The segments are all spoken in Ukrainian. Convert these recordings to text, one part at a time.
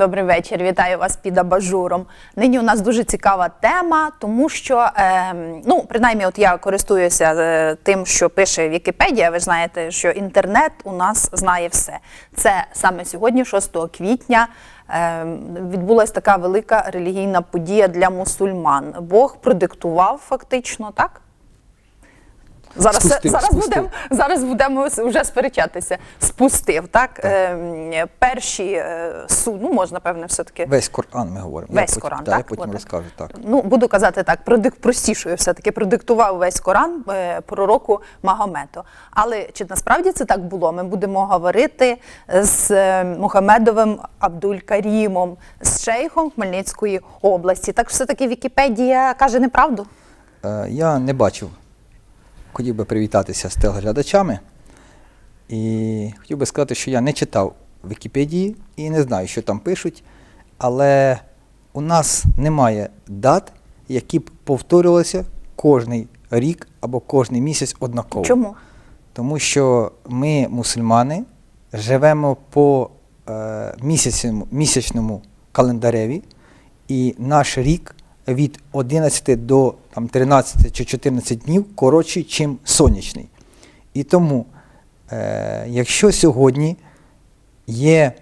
Добрий вечір, вітаю вас під абажуром. Нині у нас дуже цікава тема, тому що, е, ну, принаймні, от я користуюся е, тим, що пише Вікіпедія. Ви ж знаєте, що інтернет у нас знає все. Це саме сьогодні, 6 квітня, е, відбулася така велика релігійна подія для мусульман. Бог продиктував фактично, так? Зараз, Спустив, зараз, спустив. будемо, зараз будемо вже сперечатися. Спустив, так? Е, перші е, су, ну можна, певне, все-таки. Весь Коран ми говоримо. Весь я потім, Коран, Я так? потім розкажу, так. Ну, буду казати так, продик, простішою все-таки продиктував весь Коран е, пророку Магомету. Але чи насправді це так було? Ми будемо говорити з е, Мухамедовим Абдуль-Карімом, з шейхом Хмельницької області. Так все-таки Вікіпедія каже неправду? Е, я не бачив. Хотів би привітатися з телеглядачами. І хотів би сказати, що я не читав Вікіпедії і не знаю, що там пишуть. Але у нас немає дат, які б повторювалися кожний рік або кожний місяць однаково. Чому? Тому що ми, мусульмани, живемо по е, місяцям- місячному календареві, і наш рік від 11 до там, 13 чи 14 днів коротший, чим сонячний. І тому, е, якщо сьогодні є,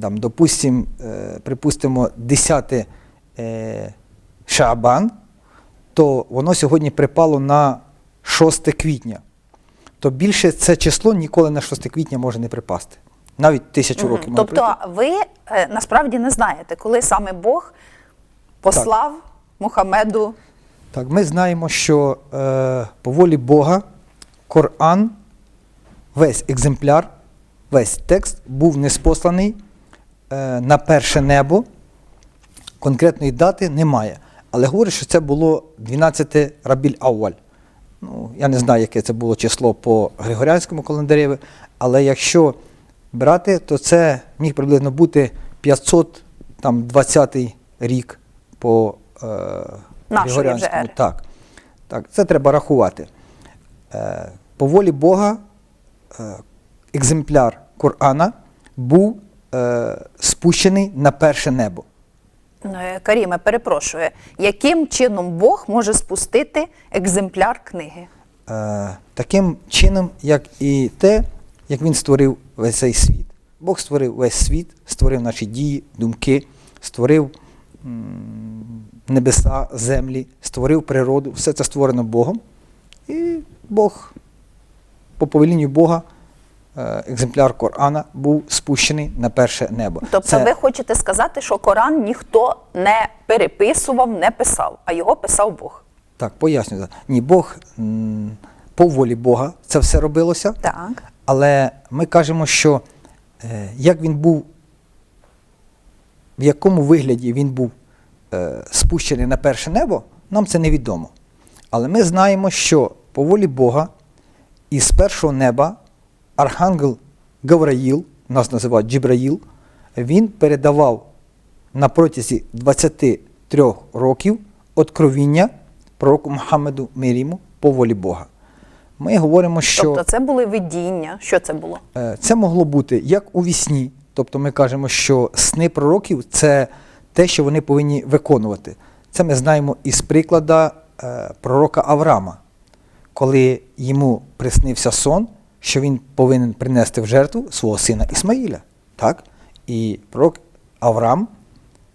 там, допустим, е, припустимо, 10 е, Шаабан, то воно сьогодні припало на 6 квітня. То більше це число ніколи на 6 квітня може не припасти. Навіть тисячу років Тобто пройти. ви е, насправді не знаєте, коли саме Бог послав Мухаммеду Так, ми знаємо, що е, по волі Бога Коран, весь екземпляр, весь текст був неспосланий е, на перше небо. Конкретної дати немає. Але говорять, що це було 12 Рабіль Ауаль. Ну, я не знаю, яке це було число по Григоріанському календареві, але якщо брати, то це міг приблизно бути 520 рік по е, Григоріанському. Так, так, це треба рахувати. Е, по волі Бога е, екземпляр Корана був е, спущений на перше небо. Е, Каріме, перепрошую, яким чином Бог може спустити екземпляр книги? Е, таким чином, як і те, як він створив весь цей світ. Бог створив весь світ, створив наші дії, думки, створив небеса, землі, створив природу. Все це створено Богом. І Бог, по повелінню Бога, е, екземпляр Корана був спущений на перше небо. Тобто Це- ви хочете сказати, що Коран ніхто не переписував, не писав, а його писав Бог. Так, пояснюю. Ні, Бог по волі Бога це все робилося. Так. Але ми кажемо, що е, як він був, в якому вигляді він був е, спущений на перше небо, нам це невідомо. Але ми знаємо, що по волі Бога із першого неба архангел Гавраїл, нас називають Джибраїл, він передавав на протязі 23 років откровіння пророку Мухаммеду Миріму по волі Бога. Ми говоримо, що Тобто це були видіння. Що це було? Е, Це могло бути як у вісні, тобто ми кажемо, що сни пророків це те, що вони повинні виконувати. Це ми знаємо із прикладу е, пророка Авраама, коли йому приснився сон, що він повинен принести в жертву свого сина Ісмаїля. Так? І пророк Авраам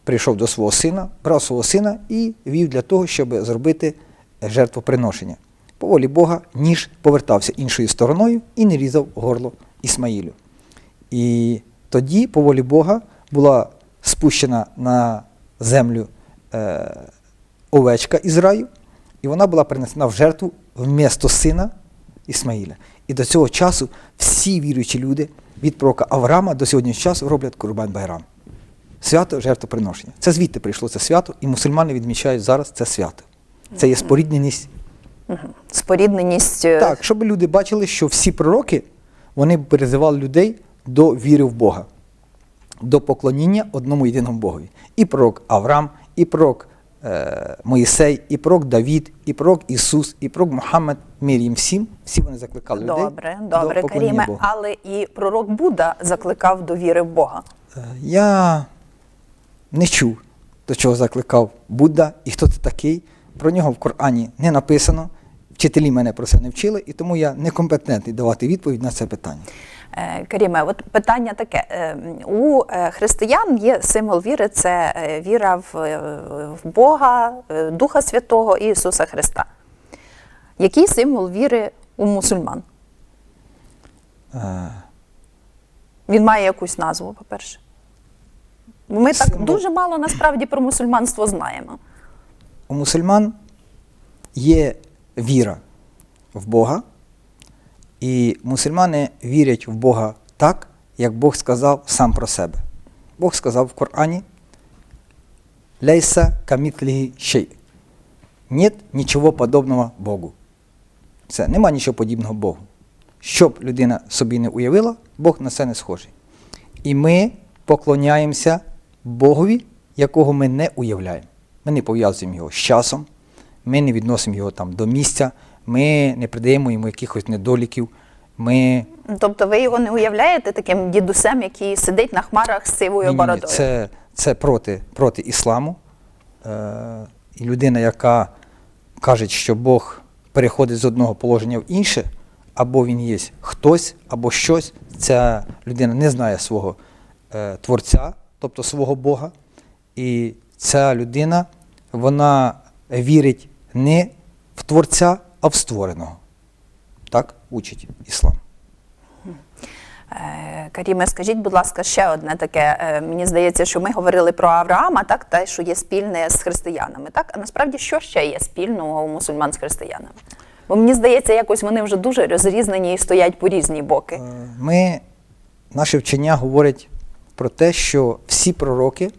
прийшов до свого сина, брав свого сина і вів для того, щоб зробити жертвоприношення. По волі Бога ніж повертався іншою стороною і не різав горло Ісмаїлю. І тоді, по волі Бога, була спущена на землю е, овечка із раю, і вона була принесена в жертву вмісто сина Ісмаїля. І до цього часу всі віруючі люди від пророка Авраама до сьогоднішнього часу роблять Курбан Байрам. Свято жертвоприношення. Це звідти прийшло це свято, і мусульмани відмічають зараз це свято. Це є спорідненість. Спорідненість. е, Так, щоб люди бачили, що всі пророки вони призивали людей до віри в Бога, до поклоніння одному єдиному Богові. І пророк Авраам, і пророк е, Моїсей, і пророк Давід, і пророк Ісус, і пророк Мухаммед, мир їм всім, всі вони закликали людей Добре, до добре, поклоніння Каріме. Богу. Але і пророк Будда закликав до віри в Бога. Е, Я не чув, до чого закликав Будда і хто це такий. Про нього в Корані не написано. Вчителі мене про це не вчили, і тому я некомпетентний давати відповідь на це питання. Е, Каріме, от питання таке. Е, У е, християн є символ віри це віра в, в Бога, Духа Святого і Ісуса Христа. Який символ віри у мусульман? Він має якусь назву, по-перше. Ми так Символ. дуже мало насправді про мусульманство знаємо. У мусульман є віра в Бога, і мусульмани вірять в Бога так, як Бог сказав сам про себе. Бог сказав в Корані Лейса камітлігі шей. Нет нічого подобного Богу. Це нема нічого подібного Богу. Щоб людина собі не уявила, Бог на це не схожий. І ми поклоняємося Богові, якого ми не уявляємо. Ми не пов'язуємо його з часом, ми не відносимо його там до місця, ми не придаємо йому якихось недоліків. Ми Тобто ви його не уявляєте таким дідусем, який сидить на хмарах з сивою Ні-ні-ні, бородою? Це, це проти, проти ісламу. Е, і людина, яка каже, що Бог переходить з одного положення в інше, або він є хтось, або щось, ця людина не знає свого е, Творця, тобто свого Бога. І ця людина, вона вірить не в Творця, а в створеного. Так учить іслам. Е, Каріме, скажіть, будь ласка, ще одне таке. Е, Мені здається, що ми говорили про Авраама, так, те, що є спільне з християнами. Так? А насправді, що ще є спільного у мусульман з християнами? Бо мені здається, якось вони вже дуже розрізнені і стоять по різні боки. Е, Ми, наше вчення говорить про те, що всі пророки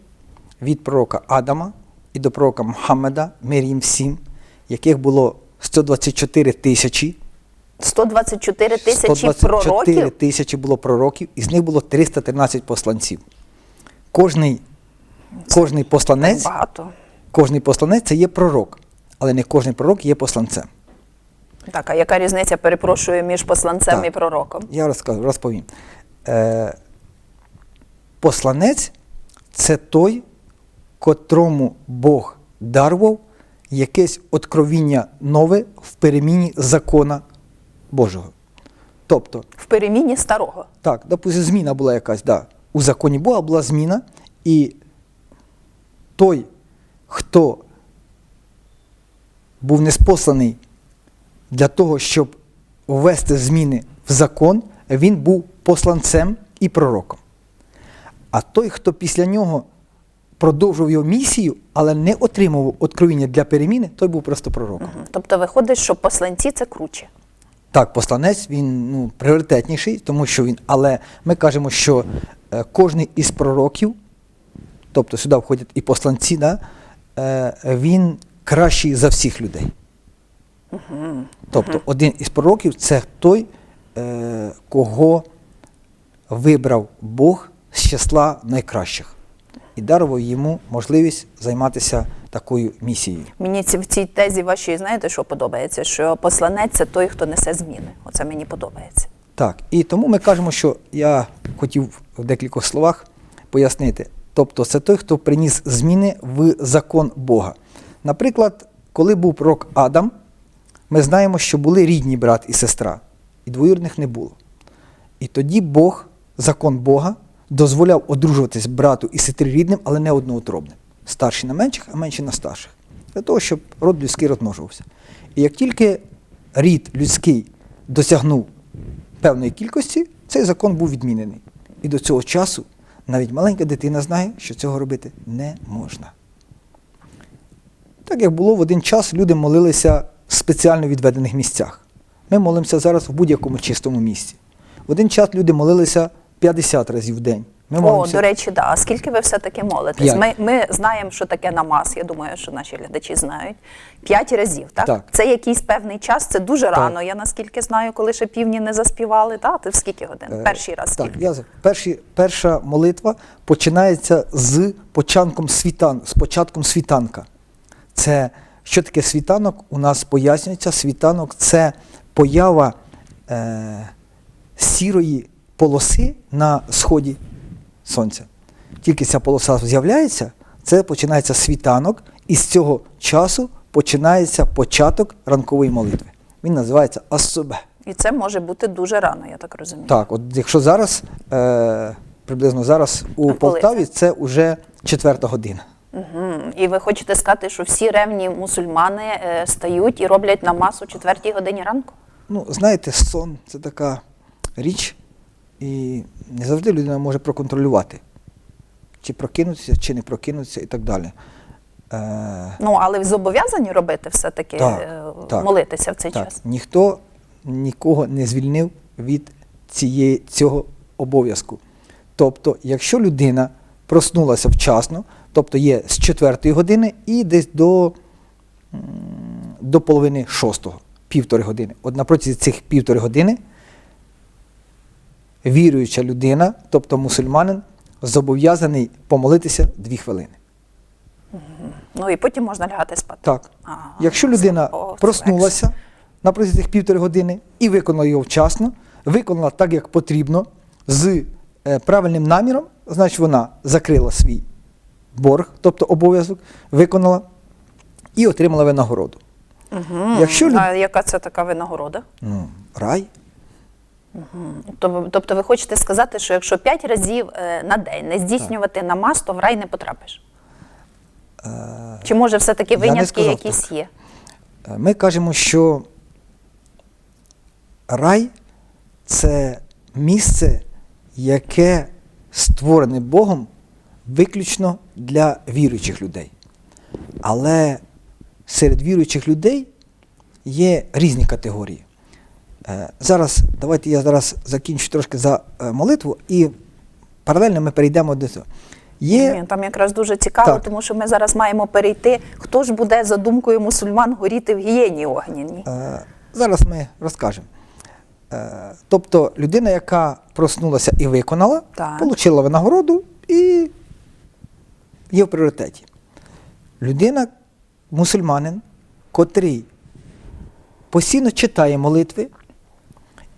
від пророка Адама і до пророка Мухаммеда, мир їм всім, яких було 124 тисячі, 124 тисячі 124 пророків. тисячі було пророків, із них було 313 посланців. Кожний, кожний посланець, Багато. кожний посланець це є пророк, але не кожний пророк є посланцем. Так, а яка різниця, перепрошую, між посланцем Так. і пророком? Я розкажу, розповім. Е, посланець це той, котрому Бог дарував якесь откровіння нове в переміні закона Божого. Тобто, В переміні старого. так, допустим, зміна була якась, да. у законі Бога була зміна, і той, хто був неспосланий для того, щоб ввести зміни в закон, він був посланцем і пророком. А той, хто після нього продовжував його місію, але не отримував откровіння для переміни, той був просто пророком. Мгм. Тобто виходить, що посланці це круче. Так, посланець він ну, пріоритетніший, тому що він. Але ми кажемо, що е, кожний із пророків, тобто сюди входять і посланці, да, е, він кращий за всіх людей. Тобто один із пророків це той, е, кого вибрав Бог з числа найкращих і дарував йому можливість займатися такою місією. Мені в цій тезі вашій, знаєте, що подобається? Що посланець це той, хто несе зміни. Оце мені подобається. Так, і тому ми кажемо, що я хотів в декількох словах пояснити. Тобто, це той, хто приніс зміни в закон Бога. Наприклад, коли був пророк Адам, ми знаємо, що були рідні брат і сестра, і двоюрідних не було. І тоді Бог, закон Бога, дозволяв одружуватись брату і сестрі рідним, але не одноутробним. Старші на менших, а менші на старших. Для того, щоб род людський розмножувався. І як тільки рід людський досягнув певної кількості, цей закон був відмінений. І до цього часу навіть маленька дитина знає, що цього робити не можна. Так як було в один час, люди молилися в спеціально відведених місцях. Ми молимося зараз в будь-якому чистому місці. В один час люди молилися 50 разів в день. Ми О, до речі, да. А скільки ви все-таки молитесь? Ми, ми знаємо, що таке намаз. Я думаю, що наші глядачі знають. П'ять разів, так? Так. Це якийсь певний час, це дуже рано. Я наскільки знаю, коли ще півні не заспівали. Так? Ти в скільки годин? Е, Перший раз Так, скільки? я, перші, перша молитва починається з початком, світан, з початком світанка. Це що таке світанок? У нас пояснюється, світанок це поява е, сірої полоси на сході сонця. тільки ця полоса з'являється, це починається світанок, і з цього часу починається початок ранкової молитви. Він називається Ассубе. І це може бути дуже рано, я так розумію. Так, от якщо зараз, е, приблизно зараз у Полтаві це? вже четверта година. Угу. І ви хочете сказати, що всі ревні мусульмани е, стають і роблять намаз о четвертій годині ранку? Ну, знаєте, сон це така річ, і не завжди людина може проконтролювати, чи прокинутися, чи не прокинутися і так далі. Е, Ну, але зобов'язані робити все-таки Так, е, так, молитися в цей так, час. ніхто нікого не звільнив від цієї, цього обов'язку. Тобто, якщо людина проснулася вчасно, тобто є з 4 години і десь до, до половини шостого, півтори години. От на протязі цих півтори години віруюча людина, тобто мусульманин, зобов'язаний помолитися дві хвилини. Ну і потім можна лягати спати. Так. А, Якщо людина о, проснулася на протязі цих півтори години і виконала його вчасно, виконала так, як потрібно, з е, правильним наміром, значить вона закрила свій борг, тобто обов'язок, виконала і отримала винагороду. Угу. Якщо люд- А яка це така винагорода? Ну, рай. Тобто, тобто ви хочете сказати, що якщо п'ять разів е, на день не здійснювати намаз, то в рай не потрапиш? Чи може все-таки Е, винятки якісь так. є? Е, Ми кажемо, що рай це місце, яке створене Богом виключно для віруючих людей. Але серед віруючих людей є різні категорії. Е, Зараз давайте я зараз закінчу трошки за е, молитву і паралельно ми перейдемо до цього. Є, там якраз дуже цікаво, Так. тому що ми зараз маємо перейти. Хто ж буде за думкою мусульман горіти в гієні огняній? Е, Зараз ми розкажемо. Тобто людина, яка проснулася і виконала, Так. отримала винагороду і є в пріоритеті. Людина, мусульманин, котрий постійно читає молитви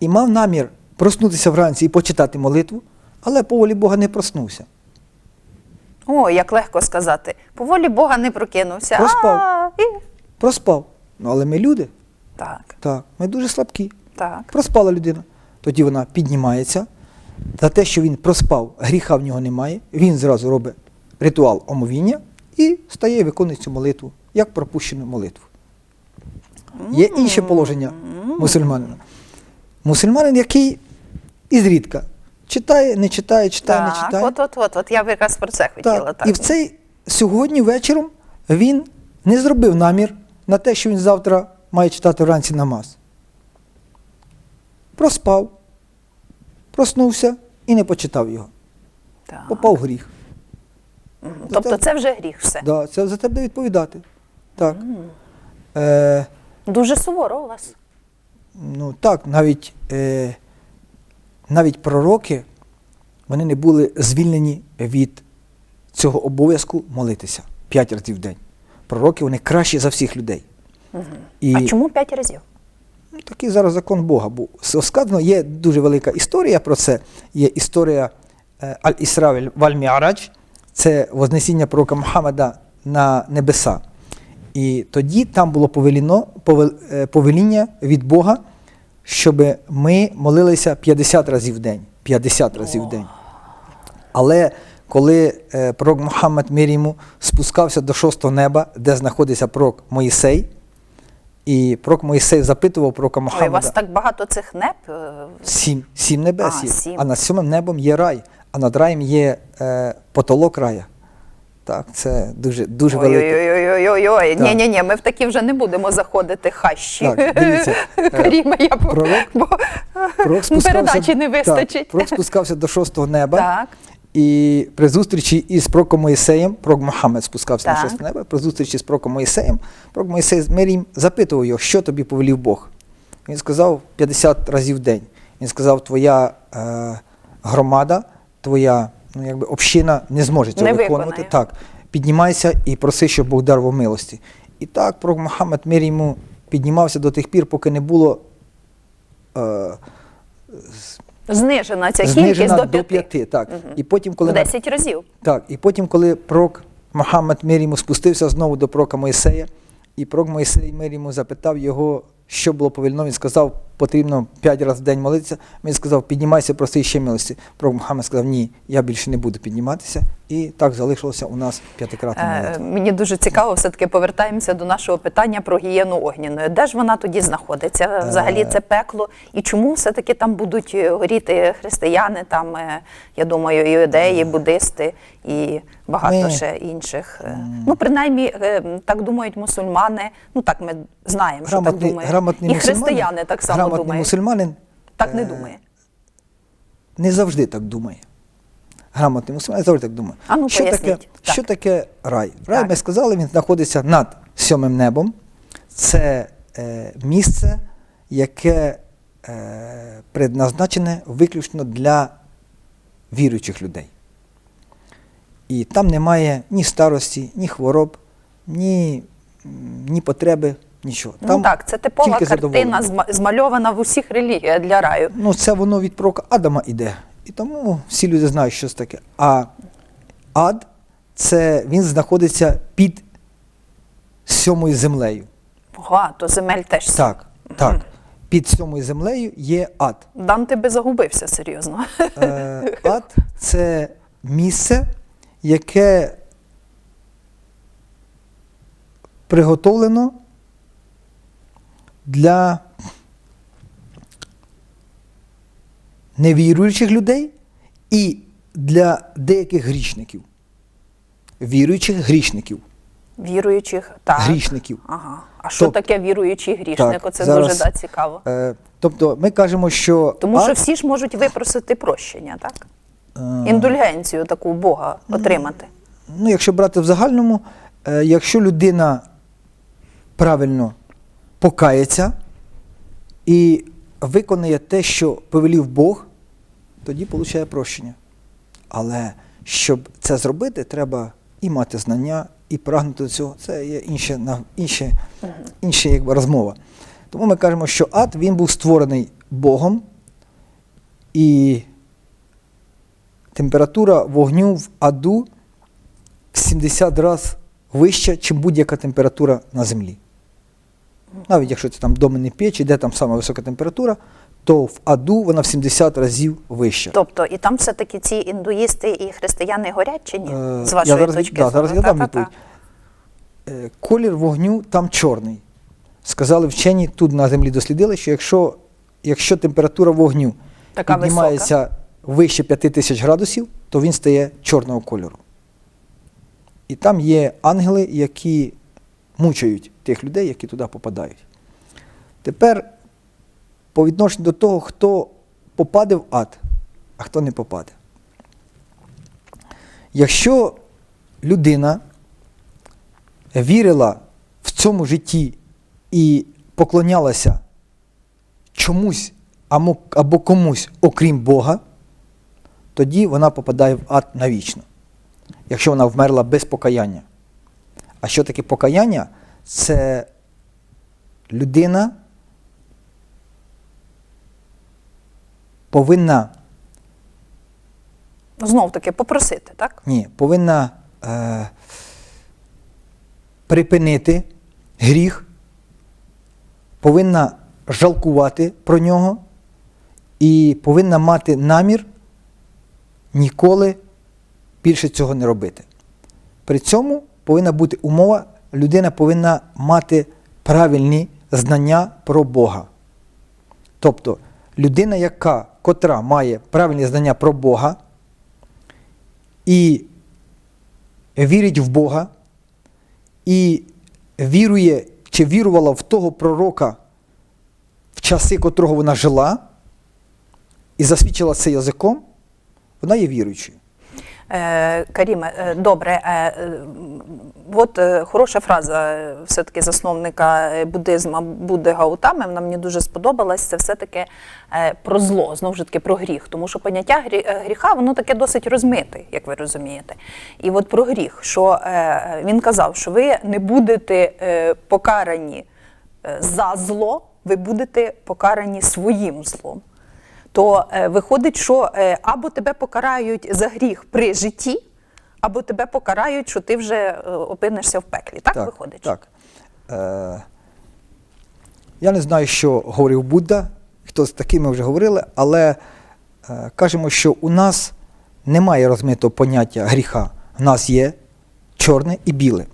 і мав намір проснутися вранці і почитати молитву, але по волі Бога не проснувся. О, як легко сказати. По волі Бога не прокинувся. Проспав. А, і... Проспав. Ну, але ми люди, Так, так, ми дуже слабкі. так. Проспала людина. Тоді вона піднімається. За те, що він проспав, гріха в нього немає. Він зразу робить ритуал омовіння і стає і виконує цю молитву, як пропущену молитву. Є інше положення мусульманина. Мусульманин, який і зрідка читає, не читає, читає, не читає. от, от, от, от я б якраз про це хотіла. Так, Так. І в цей сьогодні вечором він не зробив намір на те, що він завтра має читати вранці намаз. Проспав, проснувся і не почитав його. Так. Попав гріх. Тобто Зате- це вже гріх все. Да, це за тебе відповідати. Так. Е, Дуже суворо у вас. Ну, так, навіть, е, навіть пророки вони не були звільнені від цього обов'язку молитися п'ять разів в день. Пророки вони кращі за всіх людей. І А чому п'ять разів? ну, такий зараз закон Бога був. Сказано, є дуже велика історія про це. Є історія е, Аль-Ісра Валь-Міарадж, це вознесіння пророка Мухаммеда на небеса. І тоді там було повеліно, е, повеління від Бога, щоб ми молилися 50 разів в день. 50 разів в день. Але коли е, пророк Мухаммед мир йому спускався до шостого неба, де знаходиться пророк Моїсей, і пророк Моїсей запитував пророка Ой, у вас так багато цих неб. е, сім, сім небес А, є, сім. а над сьомим небом є рай, а над раєм є е, потолок рая. Так, це дуже, дуже велике. Ой-ой-ой, ні, ні, ми в такі вже не будемо заходити хащі. Так, дивіться, я пророк- бо Пророк передачі не вистачить. Так, пророк спускався до шостого неба. Так. І при зустрічі із пророком Моїсеєм, пророк Мухаммед спускався Так. на шосте небо, при зустрічі з пророком Моїсеєм, пророк Моїсей мир їм запитував його, що тобі повелів Бог. Він сказав 50 разів в день. Він сказав, твоя е, громада, твоя ну, якби, община не зможе цього Не виконувати. виконає. Так, піднімайся і проси, щоб Бог дарував милості. І так пророк Мухаммед мир йому піднімався до тих пір, поки не було е, Знижена ця знижена кількість до п'яти. Так. І потім, коли В на- 10 разів. Так, і потім, коли пророк Мохаммед мир йому спустився знову до пророка Моїсея, і пророк Моїсей мир йому запитав його, що було повільно. Він сказав, потрібно п'ять разів в день молитися. Він сказав, піднімайся, проси ще милості. Пророк Мохаммед сказав, ні, я більше не буду підніматися. І так залишилося у нас п'ятикратна Е, молитва. мені дуже цікаво, все-таки повертаємося до нашого питання про гієну огняною. Де ж вона тоді знаходиться? Взагалі це пекло. І чому все-таки там будуть е, горіти християни, там, е, я думаю, іудеї, буддисти і багато Ми- ще інших. е, Ну, принаймні, е, так думають мусульмани. Ну так ми знаємо, що так думають. Грамотний І мусульманин- християни так само грамотний думають. мусульманин Так не е, думає. не завжди так думає. Грамотний мусульманин завжди так думає. А ну, що, таке. Так. що таке рай? Рай, Так. ми сказали, він знаходиться над сьомим небом. Це е, місце, яке е, предназначене виключно для віруючих людей. І там немає ні старості, ні хвороб, ні, ні потреби, нічого. Там ну так, це типова картина, зма- змальована в усіх релігіях для раю. Ну, це воно від пророка Адама іде. І тому всі люди знають, що це таке. А ад це він знаходиться під сьомою землею. Багато земель теж. Так, так. Під сьомою землею є ад. Данте би загубився серйозно. Е, ад це місце, яке приготовлено для невіруючих людей і для деяких грішників. Віруючих грішників. Віруючих, так. Грішників. Ага. А що Тобто- таке віруючий грішник? Так, Оце зараз- дуже да, цікаво. Е, тобто ми кажемо, що Тому ад, що всі ж можуть випросити прощення, так? е, Індульгенцію таку Бога отримати. Ну, якщо брати в загальному, е, якщо людина правильно покається і виконує те, що повелів Бог, тоді отримує прощення. Але щоб це зробити, треба і мати знання, і прагнути до цього. Це є інше, на- інше, інша якби, розмова. Тому ми кажемо, що ад він був створений Богом, і температура вогню в аду в 70 разів вища, ніж будь-яка температура на землі. Навіть якщо це там доменні печі, де там сама висока температура, то в аду вона в 70 разів вища. Тобто, і там все-таки ці індуїсти і християни горять чи ні? Е, З вашої я зараз, точки да, зору? зараз я дам відповідь. Е, Колір вогню там чорний. Сказали вчені, тут на землі дослідили, що якщо, якщо температура вогню Така піднімається вище 5000 градусів, то він стає чорного кольору. І там є ангели, які мучають тих людей, які туди попадають. Тепер, по відношенню до того, хто попаде в ад, а хто не попаде. Якщо людина вірила в цьому житті і поклонялася чомусь або, комусь, окрім Бога, тоді вона попадає в ад навічно, якщо вона вмерла без покаяння. А що таке покаяння? Це людина повинна Знов таки попросити, так? Ні, повинна е, припинити гріх, повинна жалкувати про нього і повинна мати намір ніколи більше цього не робити. При цьому повинна бути умова, людина повинна мати правильні знання про Бога. Тобто людина, яка, котра має правильні знання про Бога, і вірить в Бога, і вірує чи вірувала в того пророка, в часи котрого вона жила, і засвідчила це язиком, вона є віруючою. Е, Каріме, е, добре, е, от хороша фраза все-таки засновника буддизму Будди Гаутами, вона мені дуже сподобалась, це все-таки про зло, знову ж таки про гріх, тому що поняття гріха, воно таке досить розмите, як ви розумієте. І от про гріх, що він казав, що ви не будете покарані за зло, ви будете покарані своїм злом. То е, виходить, що е, або тебе покарають за гріх при житті, або тебе покарають, що ти вже е, опинишся в пеклі. Так, виходить? Так. Е, я не знаю, що говорив Будда, хто з таким вже говорили, але е, кажемо, що у нас немає розмитого поняття гріха. У нас є чорне і біле.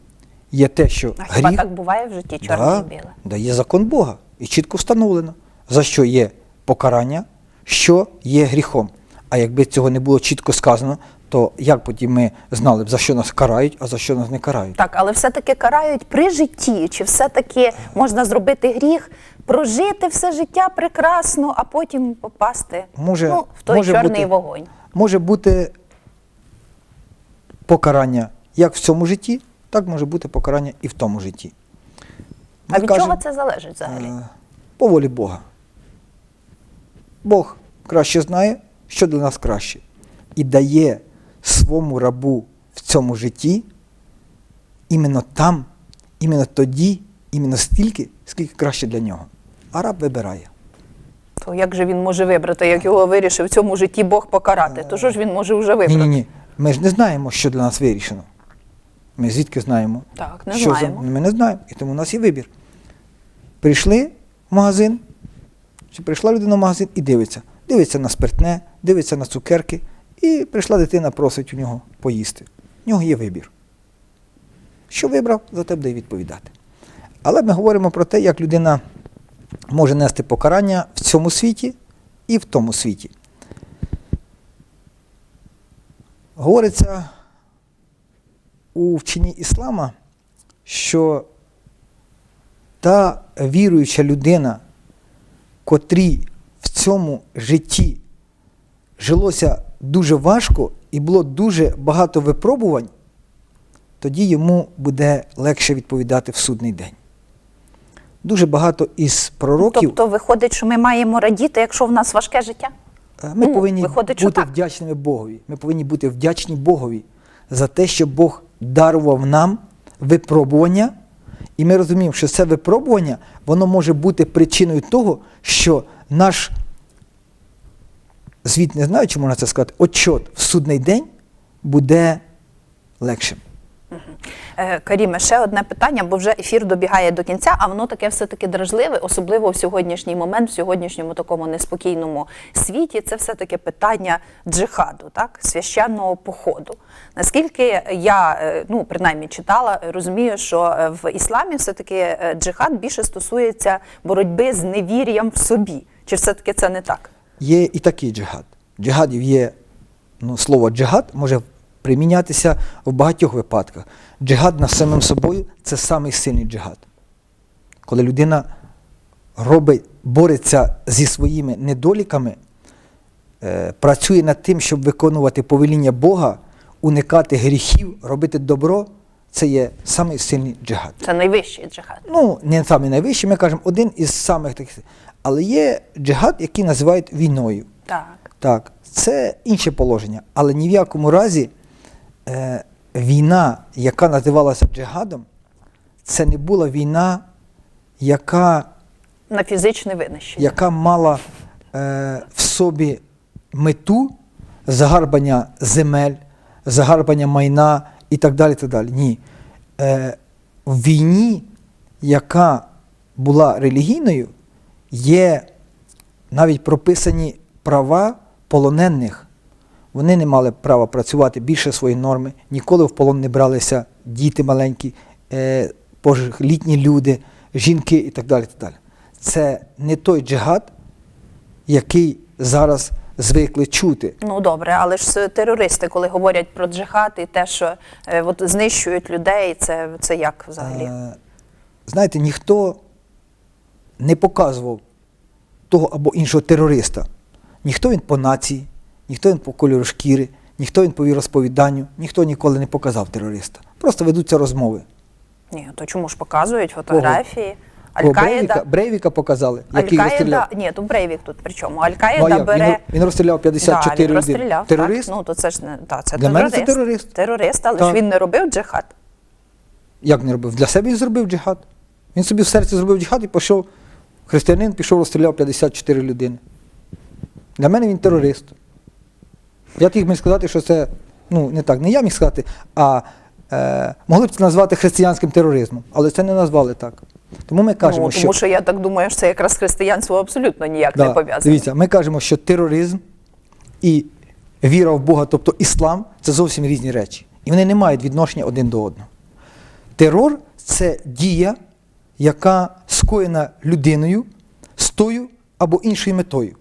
Є те, що А хіба гріх так буває в житті чорне да, і біле? Да, є закон Бога. І чітко встановлено, за що є покарання, що є гріхом. А якби цього не було чітко сказано, то як потім ми знали б, за що нас карають, а за що нас не карають? Так, але все-таки карають при житті, чи все-таки можна зробити гріх, прожити все життя прекрасно, а потім попасти Може- ну, в той може чорний бути- вогонь. Може бути покарання як в цьому житті, так може бути покарання і в тому житті. А від кажемо, чого це залежить взагалі? е, По волі Бога. Бог краще знає, що для нас краще. І дає своєму рабу в цьому житті іменно там, іменно тоді, іменно стільки, скільки краще для нього. А раб вибирає. То як же він може вибрати, як його вирішив в цьому житті Бог покарати? То що ж він може вже вибрати? Ні, ні, ні. Ми ж не знаємо, що для нас вирішено. Ми звідки знаємо? Так, не що знаємо. За... Ми не знаємо, і тому у нас є вибір. Прийшли в магазин, чи прийшла людина в магазин і дивиться. Дивиться на спиртне, дивиться на цукерки, і прийшла дитина, просить у нього поїсти. У нього є вибір. Що вибрав, за те буде відповідати. Але ми говоримо про те, як людина може нести покарання в цьому світі і в тому світі. Говориться у вченні іслама, що та віруюча людина, котрій цьому житті жилося дуже важко і було дуже багато випробувань, тоді йому буде легше відповідати в судний день. Дуже багато із пророків. Тобто виходить, що ми маємо радіти, якщо в нас важке життя? Е, Ми Ну, повинні виходить, бути вдячними Богові. Ми повинні бути вдячні Богові за те, що Бог дарував нам випробування. І ми розуміємо, що це випробування воно може бути причиною того, що наш звіт, не знаю, чи можна це сказати, отчот в судний день буде легшим. Е, Каріме, ще одне питання, бо вже ефір добігає до кінця, а воно таке все-таки дражливе, особливо в сьогоднішній момент, в сьогоднішньому такому неспокійному світі. Це все-таки питання джихаду, так, священного походу. Наскільки я, е, ну, принаймні читала, розумію, що е, в ісламі все-таки е, джихад більше стосується боротьби з невір'ям в собі. Чи все-таки це не так? Є і такий джихад. Джихадів є, ну, слово джихад може примінятися в багатьох випадках. Джихад над самим собою це самий сильний джихад. Коли людина робить, бореться зі своїми недоліками, е, працює над тим, щоб виконувати повеління Бога, уникати гріхів, робити добро, це є самий сильний джихад. Це найвищий джихад. Ну, не самий найвищий, ми кажемо, один із самих таких. Але є джихад, який називають війною. Так. Так, це інше положення. Але ні в якому разі е, війна, яка називалася джихадом, це не була війна, яка, На фізичне винищення. яка мала е, в собі мету загарбання земель, загарбання майна і так далі. Так далі. Ні. Е, в війні, яка була релігійною, є навіть прописані права полонених. Вони не мали права працювати більше своєї норми, ніколи в полон не бралися діти маленькі, е, літні люди, жінки і так далі. Так далі. Це не той джихад, який зараз звикли чути. Ну добре, але ж терористи, коли говорять про джихад і те, що е, от знищують людей, це, це як взагалі? Е, знаєте, ніхто не показував того або іншого терориста. Ніхто він по нації, ніхто він по кольору шкіри, ніхто він по віросповіданню, ніхто ніколи не показав терориста. Просто ведуться розмови. Ні, то чому ж показують фотографії? Кого Брейвіка, Брейвіка показали, який розстріляв. Ні, то Брейвік тут при чому? Ну, Аль-Каїда? Він, бере. ро- він розстріляв 54 да, він людини. розстріляв, Терорист? Так? Ну, то це ж не та, це Для мене це терорист. терорист. Терорист, але Так. ж він не робив джихад. Як не робив? Для себе він зробив джихад. Він собі в серці зробив джихад і пішов, християнин пішов, розстріляв 54 людини. Для мене він терорист. Я міг би сказати, що це ну, не так, не я міг сказати, а е, могли б це назвати християнським тероризмом, але це не назвали так. Тому ми кажемо, ну, що. тому що я так думаю, що це якраз християнство абсолютно ніяк не Да, пов'язано. Дивіться, ми кажемо, що тероризм і віра в Бога, тобто іслам, це зовсім різні речі. І вони не мають відношення один до одного. Терор це дія, яка скоєна людиною з тою або іншою метою.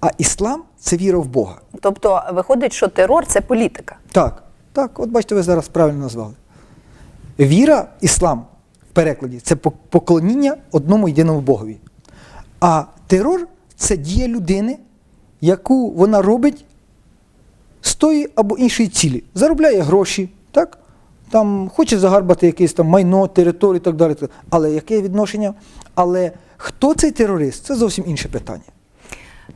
А іслам це віра в Бога. Тобто виходить, що терор це політика. Так, так, от бачите, ви зараз правильно назвали. Віра, іслам в перекладі це поклоніння одному єдиному Богові. А терор це дія людини, яку вона робить з тої або іншої цілі. Заробляє гроші, так? Там хоче загарбати якесь там майно, територію і так далі. Але яке відношення? Але хто цей терорист? Це зовсім інше питання.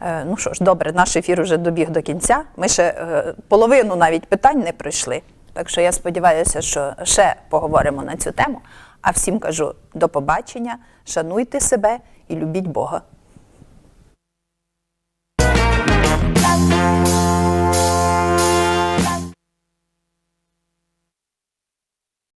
Е, Ну що ж, добре, наш ефір вже добіг до кінця. Ми ще е, половину навіть питань не пройшли. Так що я сподіваюся, що ще поговоримо на цю тему. А всім кажу до побачення, шануйте себе і любіть Бога.